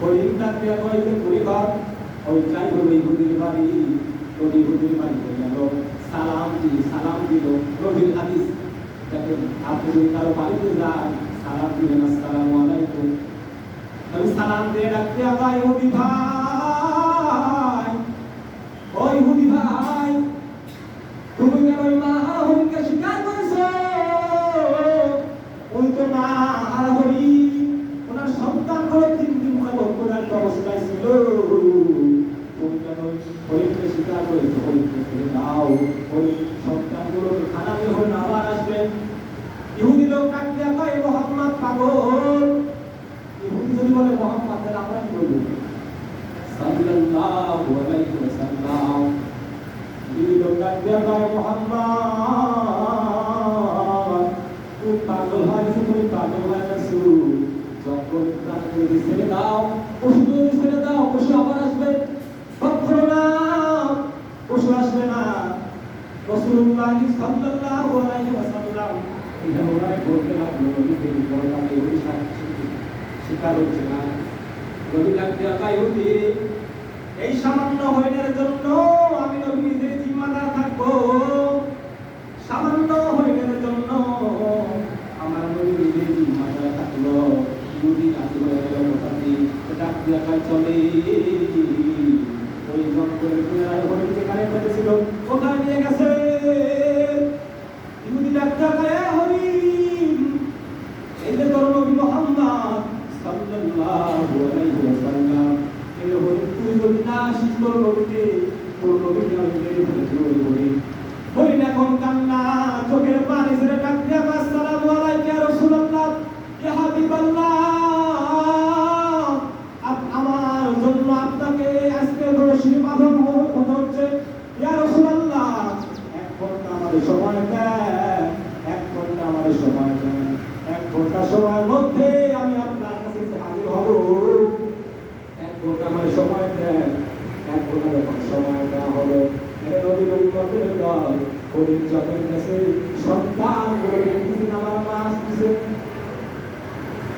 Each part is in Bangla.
হরিণ ডাকতে কইতে পরিবার, ওই চাই হলো ইহুদির বাড়ি, ওই ইহুদির বাড়ি গেল। সালাম দিয়ে সালাম দিল। রবির হাদিস দেখেন আপনি যদি কারও বাড়িতে যান সালাম দিলেন, আসসালামু আলাইকুম। আমি সালাম দিয়ে ডাকতে আবার ইহুদি ভাই, ও ইহুদি ভাই তুমি কেন ওই মা হরিণকে স্বীকার করেছ ওই তো মা আর হরি ওনার সন্তান করে তিন দিন যাবত প্রধান অবস্থায় ছিল তুমি কেন হরিণকে স্বীকার করেছ হরিণকে ছেড়ে দাও হরিণ সন্তানগুলো খানাতে হরিণ আবার আসবে ইহুদি লোক ডাকতে কয় মোহাম্মদ পাগল ইহুদি যদি বলে মোহাম্মদ তাহলে আমরা কি বলব সাল্লাল্লাহু ডাকতে কয় মোহাম্মদ তুমি পাগল হয়েছো তুমি পাগল হয়ে গেছো যখন তাকে ছেড়ে দাও পশু ছেড়ে দাও পশু আবার আসবে কখনো না পশু আসবে না রসুল্লাহ সাল্লাল্লাহু আলাইহি ওয়াসাল্লাম স্বীকার হচ্ছে না নবী ডাকতে আকা ইহুদি এই সামান্য হরিণের জন্য আমি নবী জিম্মাদার থাকব। সামান্য হরিণের জন্য আমার নবী জিম্মাদার থাকল। যদি আসি হয়ে গেল মোটামুটি ডাকতে আকায় চলে। ওই জঙ্গলের হরিণ যেখানে ফেলেছিল ওখানে নিয়ে গেছে ইহুদি ডাকতে আকায় হরিণ এই যে তোর নবী মোহাম্মদ সাল্লাল্লাহু আলাইহি ওয়াসাল্লাম এই হরিণ তুই যদি না আসিস তোর নবীকে তোর নবীকে আমি মেরে ফেলেছি ওই হরিণ হরিণ এখন কান্না চোখের পানি ছেড়ে ডাক দিয়া আসসালামু আলাইকা ইয়া রাসূলুল্লাহ ইয়া হাবিবাল্লাহ আপ- আমার জন্য আপনাকে আজকে রশি বাঁধন হতে হচ্ছে ইয়া রাসূলুল্লাহ এক ঘণ্টা আমাদের সময় দেন এক ঘণ্টা আমাদের সময় দেন এক ঘণ্টা সময়ের মধ্যে আমি আপনার কাছে এসে হাজির হব এক ঘণ্টা আমাদের সময় দেন এক ঘণ্টা যখন সময় দেওয়া হলো এটা নদীর উন্নতের দল হরিণ যখন গেছে সন্তানগুলো দেখতেছেন আমার মা আসতেছে এই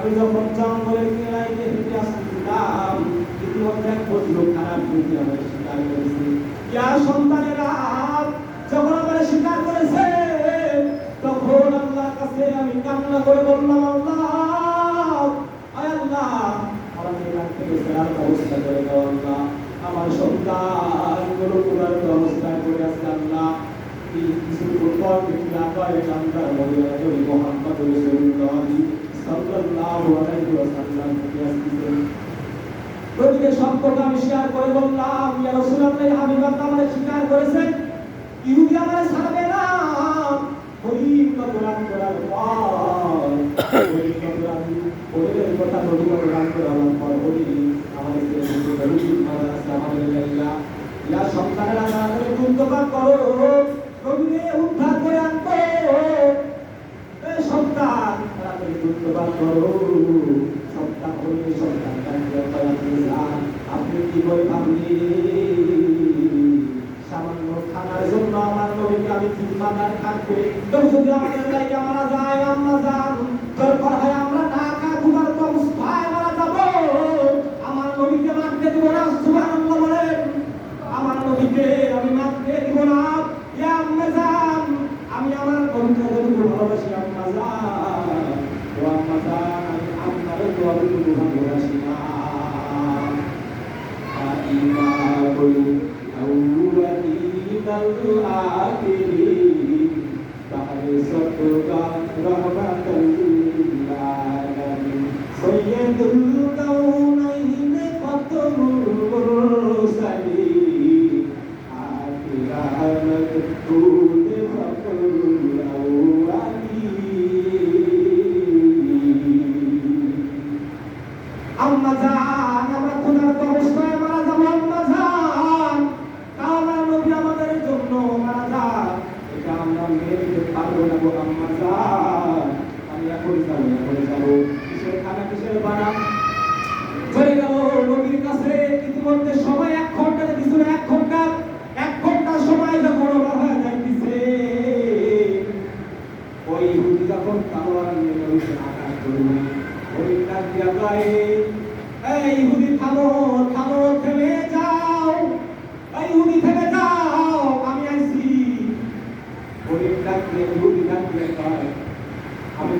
আমি যখন জঙ্গলের কেরাই হেঁটে আসছিলাম বদলুক খারাপ বুদ্ধি আমার স্বীকার করেছে। সন্তানেরা, যখন আমার স্বীকার করেছে, তখন আল্লাহর কাছে আমি কান্না করে বললাম, আল্লাহ, আয় আল্লাহ আমাকে করে দাও, আল্লাহ। আমার সন্তানগুলো পুরার ব্যবস্থা করে আসছে আল্লাহ। এই কিছুক্ষণ পর দেখি আবার কান্দার মদিনা করে মোহাম্মদ রাসূলুল্লাহ সাল্লাল্লাহু আলাইহি ওয়াসাল্লাম আসতেছেন নবীকে সব আমি শেয়ার করে বললাম, ইয়া রাসূলুল্লাহ হাবিব আল্লাহ আমারে স্বীকার করেছেন। ইহুদি আমারে ছাড়বে না। হরিণ কতরান করার পর হরিণ কতরান হরিণের কথা নবী কতরান করার পর হরিণ আমাদের সন্তানেরা, তাড়াতাড়ি করো। নবীকে উদ্ধার করে আনব এ সন্তান কুন্তকার করো কান্দিয়া কয়াতে যান আপনি কি করে ভাবলি সামান্য খানার জন্য আমার নবীকে আমি জিম্মাদার থাকবে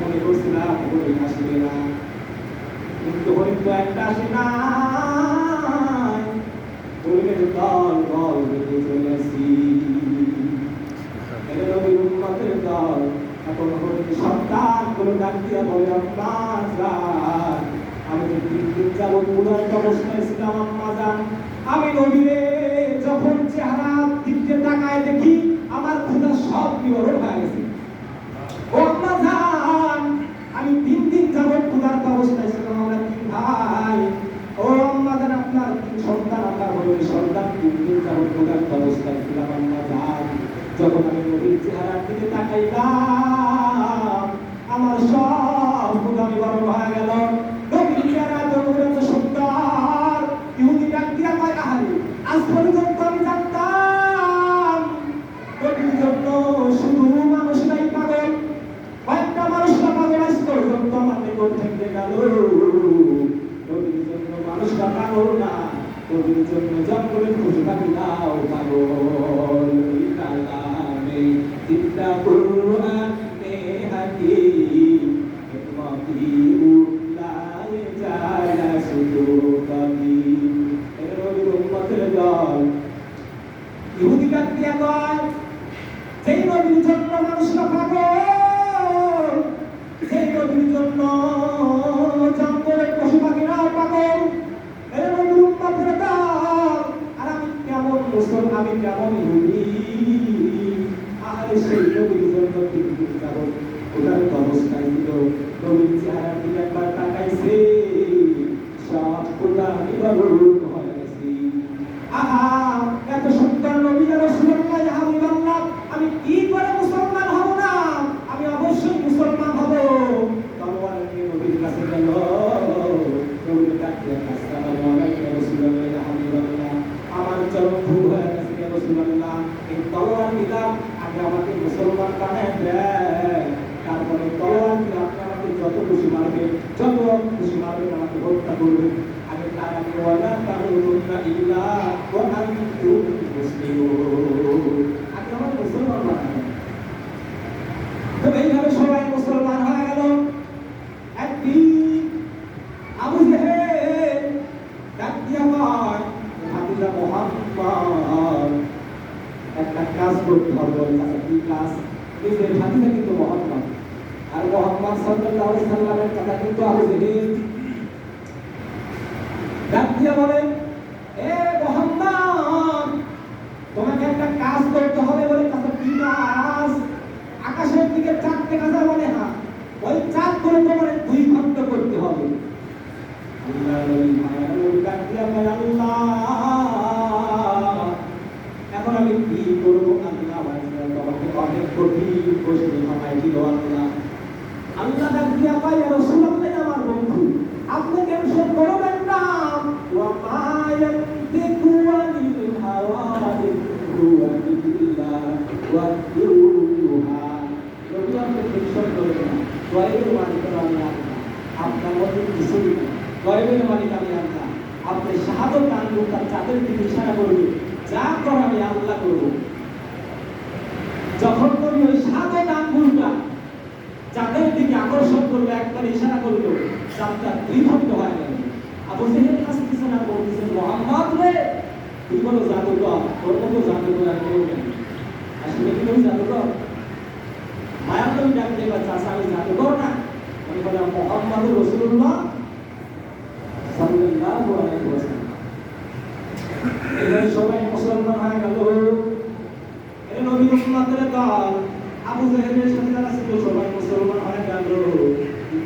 মনে করছিলাম ওই আসবে না। কিন্তু হরিণ তো একটা আসে দল দল বেঁধে চলে আসি এটা নবীর উম্মতের দল, এখন হরিণ সন্তান করে ডাক দিয়া বলে আমি তো তিন দিন যাবত মুদার অবস্থায় ছিলাম, আম্মা জান। আমি নবীরে যখন চেহারা দিকতে তাকায় দেখি, আমার ক্ষুধা সব নিবারণ হয়ে গেছে ও আম্মা জান আমি তিন দিন যাবত ক্ষুধার অবস্থায় ছিলাম আমরা তিন ভাই ও আম্মা জান আপনার তিন সন্তান আপনার হয়ে সন্তান তিন দিন ছিলাম আম্মা জান যখন আমি নবীর চেহারার দিকে তাকাইলাম। কেমন আমি কেমন ইহুদি আরে সেই নবীর জন্য তিন কারণ ওনার অবস্থায় ছিল নবীর চেহারার দিকে একবার তাকাইছে। সব কোথা নিবারণ হয়ে গেছে আহা এত সুন্দর নবী রাসূলুল্লাহ হাবিবাল্লাহ আমি কি করে মুসলমান হব না আমি অবশ্যই মুসলমান হব তলোয়ার নিয়ে নবীর কাছে গেল নবীর কাছে আসসালামু আলাইকুম ইয়া রাসূলুল্লাহ হাবিবাল্লাহ আমার চরম ভুল হয়ে গেছে ইয়া রাসূলুল্লাহ এই তলোয়ার দিলাম আগে আমাকে মুসলমান বানায় দেন তারপরে তলোয়ার দিয়ে আপনি আমাকে যত খুশি মারবে যত খুশি মারবে আমাকে হত্যা করবেন আগে তার আগে ওয়ালা তাহুরুন্না ইল্লা ওয়া আনতুম মুসলিমুন আগে আমার মুসলমান বানাবেন তো এইভাবে সবাই মুসলমান হয়ে গেল একদিন আবু জেহেল ডাক দিয়া কয় হাফিজা মোহাম্মদ একটা কাজ করতে হবে ওর কাছে কি কাজ নিজের হাদিসা কিন্তু মোহাম্মদ আর মোহাম্মদ সাল্লাল্লাহু আলাইহি সাল্লামের কথা কিন্তু আবু জেহেল ডাক দিয়া বলেন এ মোহাম্মদ তোমাকে একটা কাজ করতে হবে বলে কাছে কি কাজ আকাশের দিকে চারটে কাজা বলে না ওই চাঁদ করে তোমার দুই খণ্ড করতে হবে আল্লাহ নবী মায়ার নবী ডাক দিয়া বলে আল্লাহ এখন আমি কি করব আল্লাহ আমার জন্য তোমাকে অনেক কঠিন প্রশ্ন আমায় দিল আল্লাহ আল্লাহ ডাক দিয়া কয় ইয়া রাসূলুল্লাহ আমার বন্ধু? আপনি টেনশন করবেন না ওয়া মা ইয়ান্তিকু আনিল হাওয়া ইন হুয়া ইল্লা ওয়াহয়ুহা নবী আপনি টেনশন করবেন না। গয়েবের মালিক আমি আল্লাহ আপনার মধ্যে কিছুই না গয়েবের মালিক আমি আল্লাহ আপনি শাহাদত আনব, তার চাঁদের দিকে ইশারা করবে। যা কর আমি আল্লাহ করব যখন তুমি ওই শাহাদত আঙ্গুলটা চাঁদের দিকে আকর্ষণ করবে একবার ইশারা করল চাঁদটা দ্বিখণ্ড হয়ে গেল আবু জেহেল হাসতেছে না বলতেছে মোহাম্মদ রে তুই কোনো জাদুকর তোর মতো জাদুকর আর কেউ নেই। আসলে কি তুমি জাদুকর? মায়া তুমি ডাক দেবা চাষা আমি জাদুকর না? আমি বললাম মোহাম্মদ রসুল্লাহ সাল্লাল্লাহু আলাইহি ওয়াসাল্লাম। এবার সবাই মুসলমান হয়ে গেল। এই নবীর উম্মতের দল আবু জাহেলের সাথে যারা ছিল সবাই মুসলমান হয়ে গেল।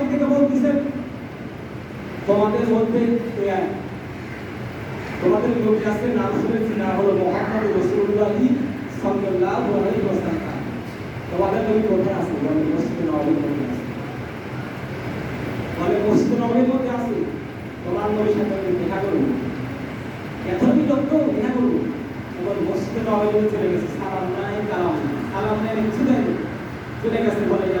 নবীর থেকে বলতেছেন তোমাদের মধ্যে তোমাদের লোক আছে নাম শুনেছি, না হলো মোহাম্মদ রসুল্লাহ সাল্লাল্লাহু আলাইহি ওয়াসাল্লাম। তোমাদের নবী কোথায় আছে, বলে মসজিদে নবীর মধ্যে আছে। বলে মসজিদে নবীর মধ্যে আছে, তোমার নবীর সাথে আমি দেখা করব এত বিরক্ত দেখা করব এবং মসজিদে নবীর মধ্যে চলে গেছে, সালাম নাই, কালাম সালাম নাই চলে গেছে বলে, ইয়া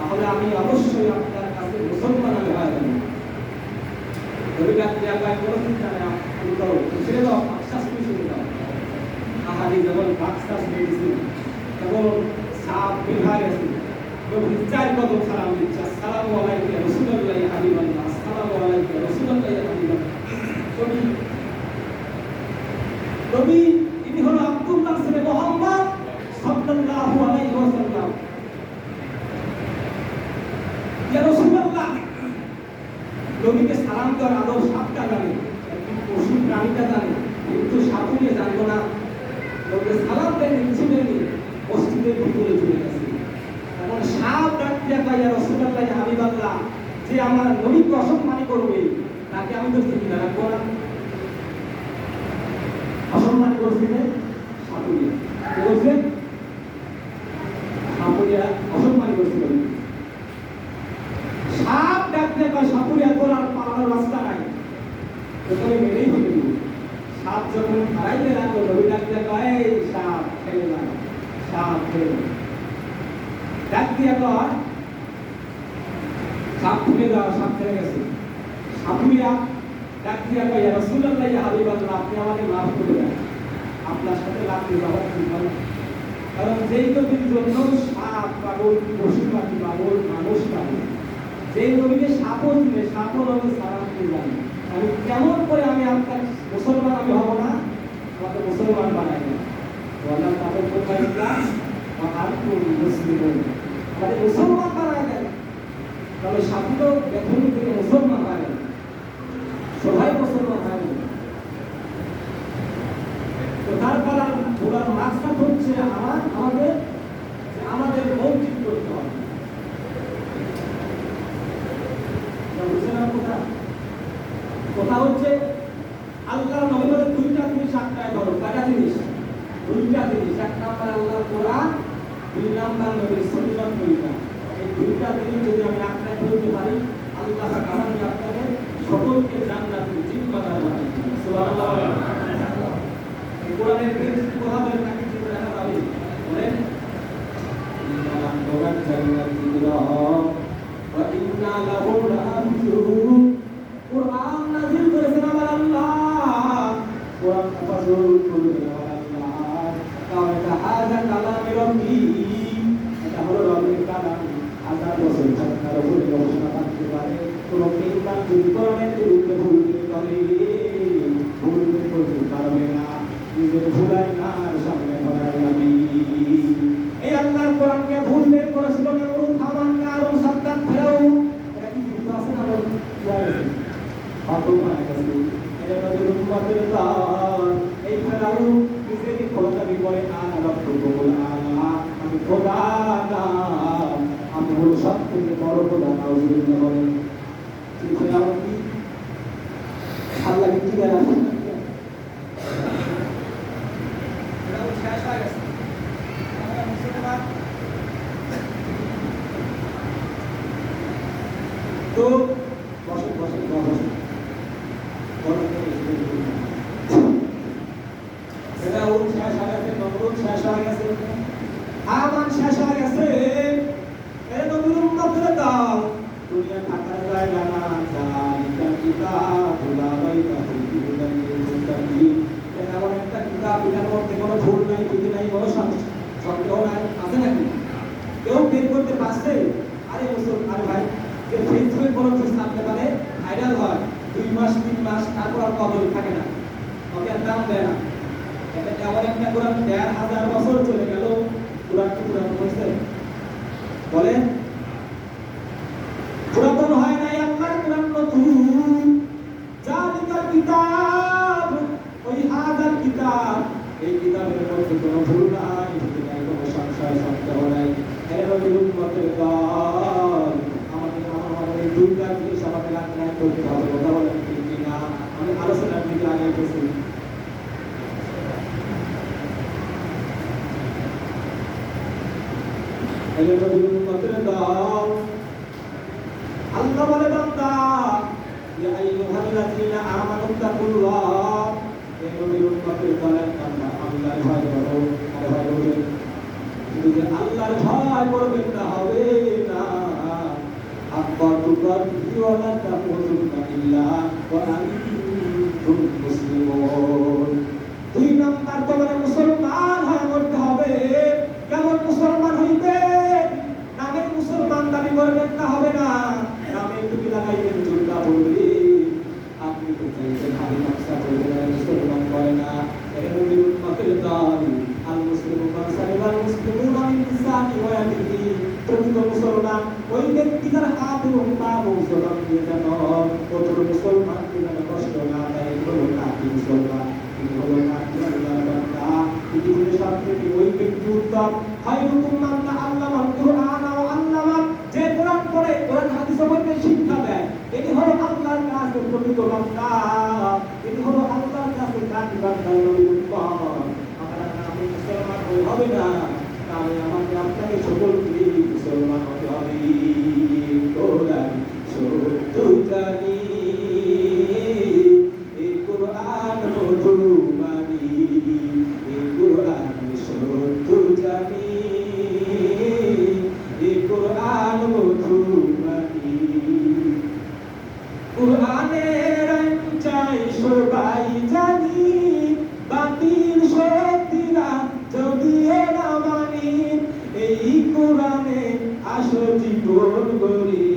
তাহলে আমি অবশ্যই আপনার কাছে মুসলমান আমি হয়ে যাব রবিবার ক্রিয়া কোনো চিন্তা নেই করো ছেড়ে দাও বাক্সাস তুমি ছেড়ে দাও আহারি যেমন বাক্সাস মেডিসিন যেমন সাপ বিহার আছে। এবং চার কদম সালাম দিচ্ছে? আসসালামু আলাইকুম, রাসূলুল্লাহ হাবিবাল্লাহ। আসসালামু আলাইকুম, রাসূলুল্লাহ হাবিবাল্লাহ। নবী নবী ইনি হলো আব্দুল্লাহ ছেলে মোহাম্মদ সাল্লাল্লাহু আলাইহি ওয়াসাল্লাম ইয়া রাসূলুল্লাহ নবীকে সালাম দেওয়ার আদব সাতটা জানে পশু প্রাণীটা জানে কিন্তু সাপুড়িয়ে জানতো না নবীকে সালাম দেয়নি কিছু দেয়নি মসজিদের ভিতরে চলে গেছে এখন সাপ ডাক দিয়া পাইয়া হাবিবাল্লাহ যে আমার নবীকে অসম্মানী করবে, তাকে আমি তো চিনি না রাখব না। অসম্মান করছি না সাপুড়িয়া কে বলছে সাপুড়িয়া অসম্মানী করছিল সাপ ডাকতে বা সাপুরে এত আর পালানোর রাস্তা নাই প্রথমে মেরেই ফেলে দিল সাপ যখন হারাইতে লাগল রবি ডাকতে কয় "এই সাপ ফেলে না সাপ ফেলে না।" ডাক দিয়ে কয় সাপ ফুটে দাও সাপ ফেলে গেছে সাপুরিয়া ডাক দিয়ে কয় "ইয়া রাসূলুল্লাহ ইয়া হাবিবাল্লাহ আপনি আমাকে মাফ করে দেন আপনার সাথে লাগতে যাওয়ার ঠিক হয় না। কারণ যেই নবীর জন্য সাপ পাগল পশু পাখি পাগল মানুষ পাগল যে নবীকে সাপও দিলে সাপও নবী সালাম দিয়ে জানি আমি কেমন করে আমি আপনার মুসলমান আমি হব না? আমাকে মুসলমান বানাই না বললাম, তাদের কোথায় ইসলাম মুসলিম আমাদের মুসলমান বানায় দেন। তবে সাপু এখন থেকে মুসলমান হয় না সবাই মুসলমান হয় না তো তারপর ওনার মাকসাদ হচ্ছে আমার আমাদের যে আমাদের মৌখিক করতে হবে বুঝছেন আমার কথা কথা হচ্ছে আল্লাহ নবীর দুইটা জিনিস আটকায় ধরো কয়টা জিনিস দুইটা জিনিস এক নাম্বার আল্লাহ কোরআন দুই নাম্বার নবীর সুন্নাত তরিকা এই দুইটা জিনিস যদি আমি আটকায় ধরতে পারি আল্লাহ আমাকে আপনাদের সকলকে জান্নাতের জিম্মাদার বানাই দিবেন সুবহানাল্লাহ এই কোরআনের বিরুদ্ধে কথা বলেন তাকে কি করে আমরা বলি, বলেন। ইন্না নাহনু নাযালনা যিকরা ওয়া ইন্না খোদা নাউজুবিল্লাহ বলেন কিন্তু ফেরাও কি আল্লাহ কবল থাকে না। ওকে দাম দেয় না। এটা এমন একটা কোরআন দেড় হাজার বছর চলে গেল কোরআন কি কোরআন বলছে বলে এলে দাও। আল্লাহ বলে, বান্দা, ইয়া আইয়ুহাল্লাযীনা আমানু তাকুল্লাহ। এ নবীর উম্মতের দলের আর ভয় হবে না। আব্বা তুকাত ইওয়ালা তাকুলুনা ইল্লা ওয়া থেকে ওই ব্যক্তি উত্তম খায়রুকুম মান তাআল্লামাল কুরআন ওয়া আল্লামা যে কোরআন পড়ে, কোরআন হাদিস সম্পর্কে শিক্ষা দেয়। এটি হলো আল্লাহর কাছে প্রকৃত বান্দা এটি হলো আল্লাহর কাছে কাটি বান্দা উত্তম আমরা আমি মুসলমান হবে না। তাহলে আমাকে আপনাকে সকলকে মুসলমান হতে হবে। কোরআনে আসো জীবন গরিব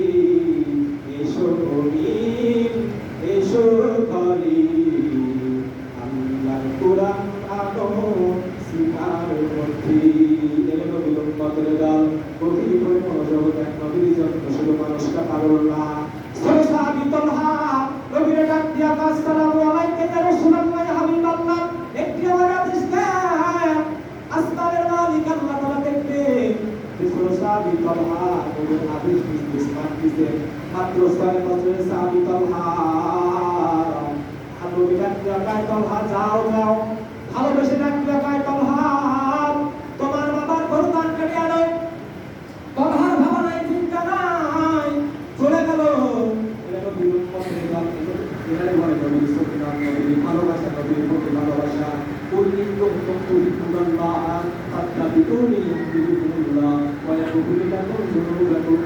من يهده الله ويغفر لكم ذنوبكم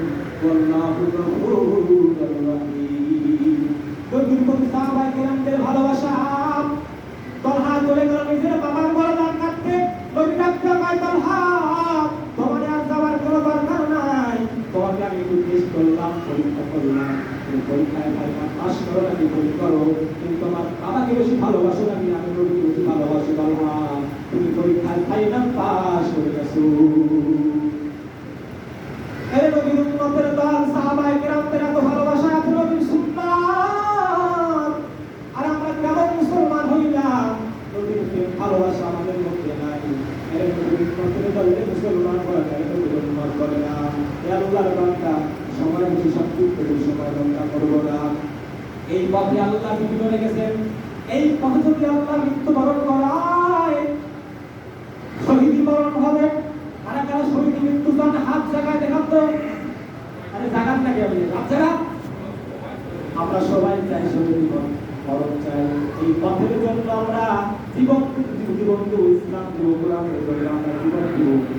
والله غفور رحيم নবীর প্রতি সাহাবায়ে কেরামদের ভালোবাসা আল্লাহর বান্দা সময় হচ্ছে সবকিছু সময় বান্দা করব না এই পথে আল্লাহ মৃত্যু করে এই পথে যদি আল্লাহ মৃত্যুবরণ করায় শহীদি মরণ হবে কারা কারা শহীদি মৃত্যু চান হাত জায়গায় দেখান তো আরে জাগান নাকি আপনি হাত জায়গা আমরা সবাই চাই শহীদি মরণ চাই এই পথের জন্য আমরা জীবন জীবন্ত ইসলাম দেবো আমরা জীবন দেবো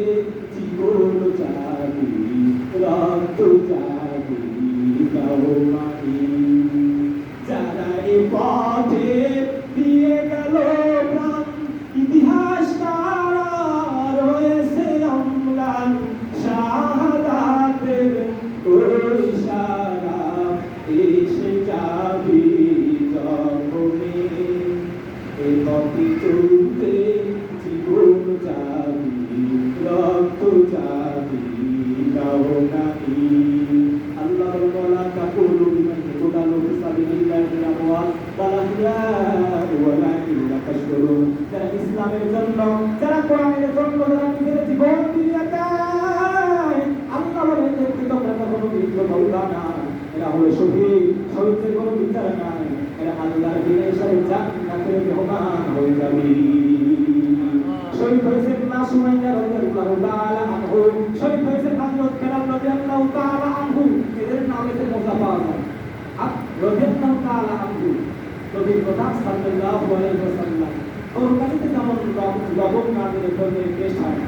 রক্ত যাবি গাও মানি যারা গাও নাহি আল্লাহ এরা হলো শহীদ শহীদের কোনো বিচার নাই এরা আল্লাহর হয়ে যাবে শহীদ হয়েছে মাসুমাইয়া রাদিয়াল্লাহু তাআলা আনহু শহীদ হয়েছে হযরত বেলাল রাদিয়াল্লাহু তাআলা আনহু এদের নামেতে মজা পাওয়া যায় আর আনহু নবীর কথা সাল্লাল্লাহু আলাইহি ওয়াসাল্লাম তরকারিতে যেমন লব- লবণ না দিলে তরকারি টেস্ট হয়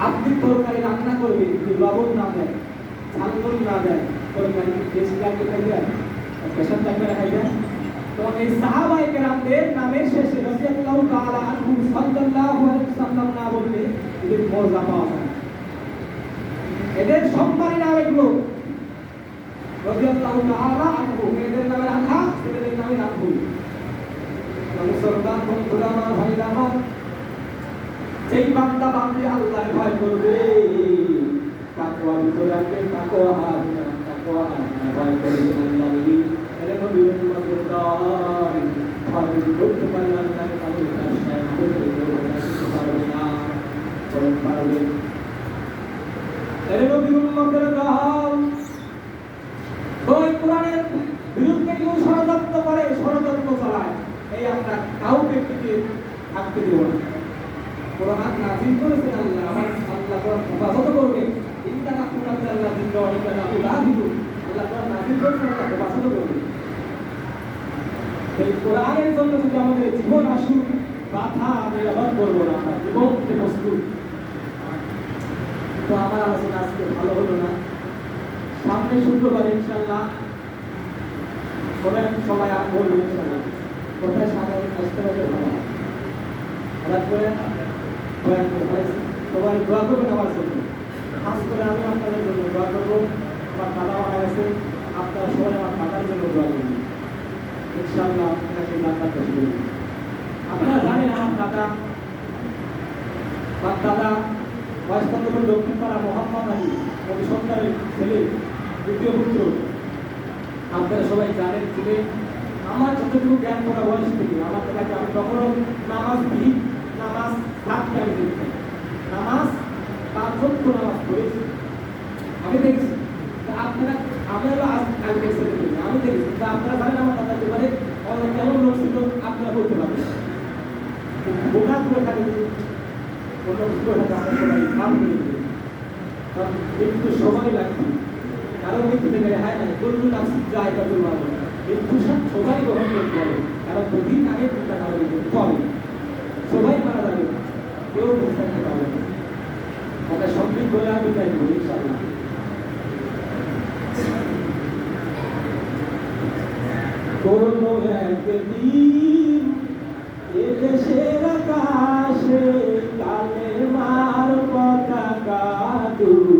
আপনি তরকারি রান্না করবেন যদি লবণ না দেয় ঝালমুল না দেয়, তরকারি টেস্ট লাগবে খাইবে প্রেশার লাগবে না খাইবে তো এই সাহাবাই কেরামদের নামের শেষে রাদিয়াল্লাহু তাআলা আনহু সাল্লাল্লাহু আলাইহি ওয়াসাল্লাম না বললে এদের মজা পাওয়া যায় এদের সম্মানী নাম এগুলো রাদিয়াল্লাহু তাআলা আনহু এদের নামে রাখা এদের নামে রাখব মুসলমান বন্ধুরা আমার ভাইরা আমার যেই বান্দা বান্দি আল্লাহর ভয় করবে তাকওয়া ভিতরে রাখবে তাকওয়া হাত তাকওয়া হাত ভয় করবে আল্লাহকে এর নবী দল ভয় করতে পারলে আল্লাহকে তাহলে তার সাথে পারবে না বরং পারবে এর নবী উম্মতের দল ওই কোরআনের বিরুদ্ধে কেউ ষড়যন্ত্র করে, ষড়যন্ত্র চালায়, এই আমরা কাউকে টিকে থাকতে দেব না। কোরআন নাযিল করেছেন আল্লাহ, আমার আল্লাহ কোরআন হেফাজত করবে। ইন্না নাকুনা আল্লাহ জিন্না ওয়া ইন্না নাকুলাহিদু আল্লাহ কোরআন নাযিল করেছেন, আল্লাহ হেফাজত করবে। এই কোরআনের জন্য যদি আমাদের জীবন আসুক, বাধা আমি আবার করব না আমরা, জীবনকে প্রস্তুত। তো আমার আলোচনা আজকে ভালো হলো না। সামনে শুক্রবার ইনশাল্লাহ সবাই সবাই আর বলব ইনশাল্লাহ কোথায় সামনে আসতে হবে ভালো হঠাৎ করে। সবাই দোয়া করবেন আমার জন্য। খাস করে আমি আপনাদের জন্য দোয়া করব। আমার দাদা মারা গেছে। আপনারা সবাই আমার দাদার জন্য দোয়া করবেন। ইনশাল্লাহ আপনাকে জান্নাত পেশ করবেন আপনারা জানেন আমার দাদা আমার দাদা বয়স্কন্দপুর দক্ষিণ পাড়া মোহাম্মদ আলী কবি ছেলে, দ্বিতীয় পুত্র। আপনারা সবাই জানেন ছেলে আমার যতটুকু জ্ঞান করা বয়স থেকে আমার দাদাকে আমি কখনো নামাজ বিহি নামাজ রাখতে আমি দেখি নামাজ ভক্ত নামাজ পড়েছি। আমি দেখছি। আপনারা আপনারা আমি দেখছি। আমি দেখছি। আপনারা জানেন আমার দাদাকে মানে অনেক কেমন লোক ছিল, আপনারা বলতে পারবেন বোকা করে খালি কোনো করে আমরা সবাই সময় লাগবে। কারণ মৃত্যু থেকে রেহাই নাই কোন নাফস যায় কত ভালো মৃত্যু সব সবাই গ্রহণ করতে হবে কারণ দুদিন আগে চিন্তা করা হবে। সবাই মারা যাবে। কেউ বেঁচে থাকতে না। সবদিন করে আমি চাই ইনশাআল্লাহ। কোনো একদিন এদেশের আকাশে কালে মার পতাকা তুলবে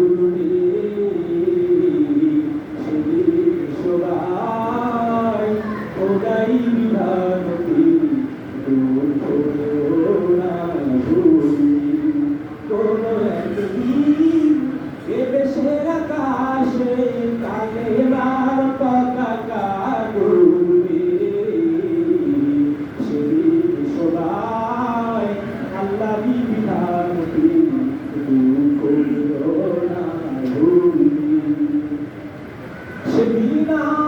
ना